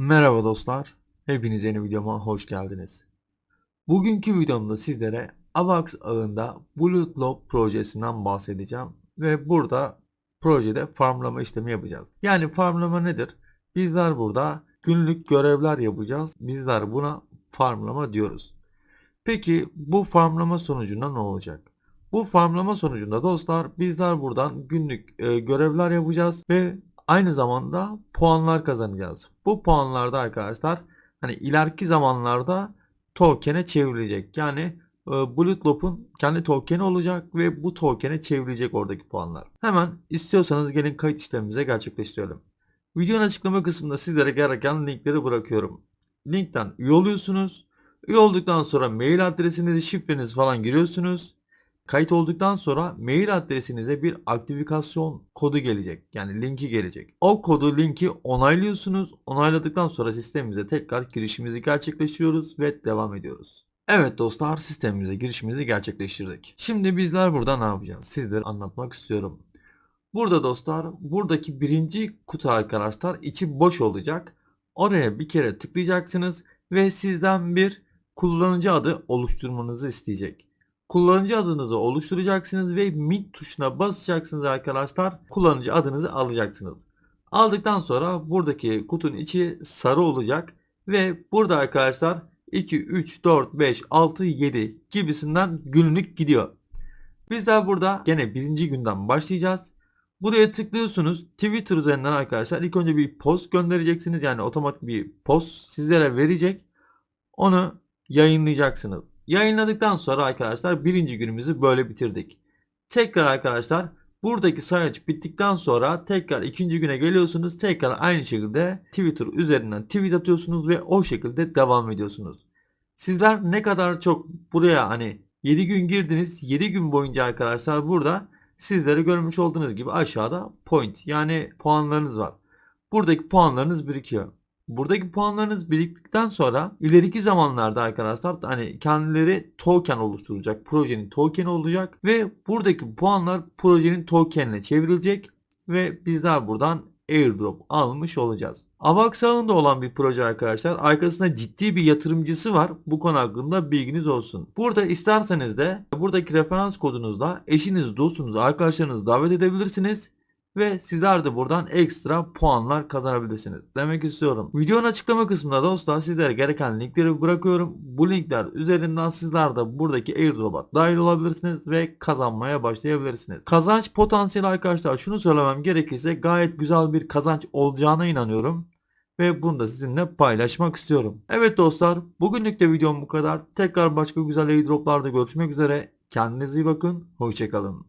Merhaba dostlar. Hepiniz yeni videoma hoş geldiniz. Bugünkü videomda sizlere AVAX ağında Bullet Lob projesinden bahsedeceğim. Ve burada projede farmlama işlemi yapacağız. Yani farmlama nedir? Bizler burada günlük görevler yapacağız. Bizler buna farmlama diyoruz. Peki bu farmlama sonucunda ne olacak? Bu farmlama sonucunda dostlar bizler buradan günlük e, görevler yapacağız ve aynı zamanda puanlar kazanacağız. Bu puanlarda arkadaşlar hani ileriki zamanlarda token'e çevrilecek. Yani e, Bullet Loop'un kendi token'i olacak ve bu token'e çevrilecek oradaki puanlar. Hemen istiyorsanız gelin kayıt işlemimize gerçekleştirelim. Videonun açıklama kısmında sizlere gereken linkleri bırakıyorum. Linkten üye oluyorsunuz. Üye olduktan sonra mail adresinizi, şifrenizi falan giriyorsunuz. Kayıt olduktan sonra mail adresinize bir aktifikasyon kodu gelecek. Yani linki gelecek. O kodu linki onaylıyorsunuz. Onayladıktan sonra sistemimize tekrar girişimizi gerçekleştiriyoruz ve devam ediyoruz. Evet dostlar sistemimize girişimizi gerçekleştirdik. Şimdi bizler burada ne yapacağız? Sizlere anlatmak istiyorum. Burada dostlar buradaki birinci kutu arkadaşlar içi boş olacak. Oraya bir kere tıklayacaksınız ve sizden bir kullanıcı adı oluşturmanızı isteyecek. Kullanıcı adınızı oluşturacaksınız ve mint tuşuna basacaksınız arkadaşlar. Kullanıcı adınızı alacaksınız. Aldıktan sonra buradaki kutunun içi sarı olacak ve burada arkadaşlar 2, 3, 4, 5, 6, 7 gibisinden günlük gidiyor. Bizler burada gene birinci günden başlayacağız. Buraya tıklıyorsunuz. Twitter üzerinden arkadaşlar ilk önce bir post göndereceksiniz. Yani otomatik bir post sizlere verecek. Onu yayınlayacaksınız. Yayınladıktan sonra arkadaşlar birinci günümüzü böyle bitirdik. Tekrar arkadaşlar buradaki sayaç bittikten sonra tekrar ikinci güne geliyorsunuz. Tekrar aynı şekilde Twitter üzerinden tweet atıyorsunuz ve o şekilde devam ediyorsunuz. Sizler ne kadar çok buraya hani 7 gün girdiniz 7 gün boyunca arkadaşlar burada sizlere görmüş olduğunuz gibi aşağıda point yani puanlarınız var. Buradaki puanlarınız birikiyor. Buradaki puanlarınız biriktikten sonra ileriki zamanlarda arkadaşlar hani kendileri token oluşturacak. Projenin tokeni olacak ve buradaki puanlar projenin tokenine çevrilecek ve bizler buradan airdrop almış olacağız. Avax ağında olan bir proje arkadaşlar. Arkasında ciddi bir yatırımcısı var. Bu konu hakkında bilginiz olsun. Burada isterseniz de buradaki referans kodunuzla eşiniz, dostunuz, arkadaşlarınızı davet edebilirsiniz ve sizler de buradan ekstra puanlar kazanabilirsiniz. Demek istiyorum. Videonun açıklama kısmında dostlar sizlere gereken linkleri bırakıyorum. Bu linkler üzerinden sizler de buradaki airdrop'a dahil olabilirsiniz ve kazanmaya başlayabilirsiniz. Kazanç potansiyeli arkadaşlar şunu söylemem gerekirse gayet güzel bir kazanç olacağına inanıyorum. Ve bunu da sizinle paylaşmak istiyorum. Evet dostlar bugünlük de videom bu kadar. Tekrar başka güzel airdroplarda görüşmek üzere. Kendinize iyi bakın. Hoşçakalın.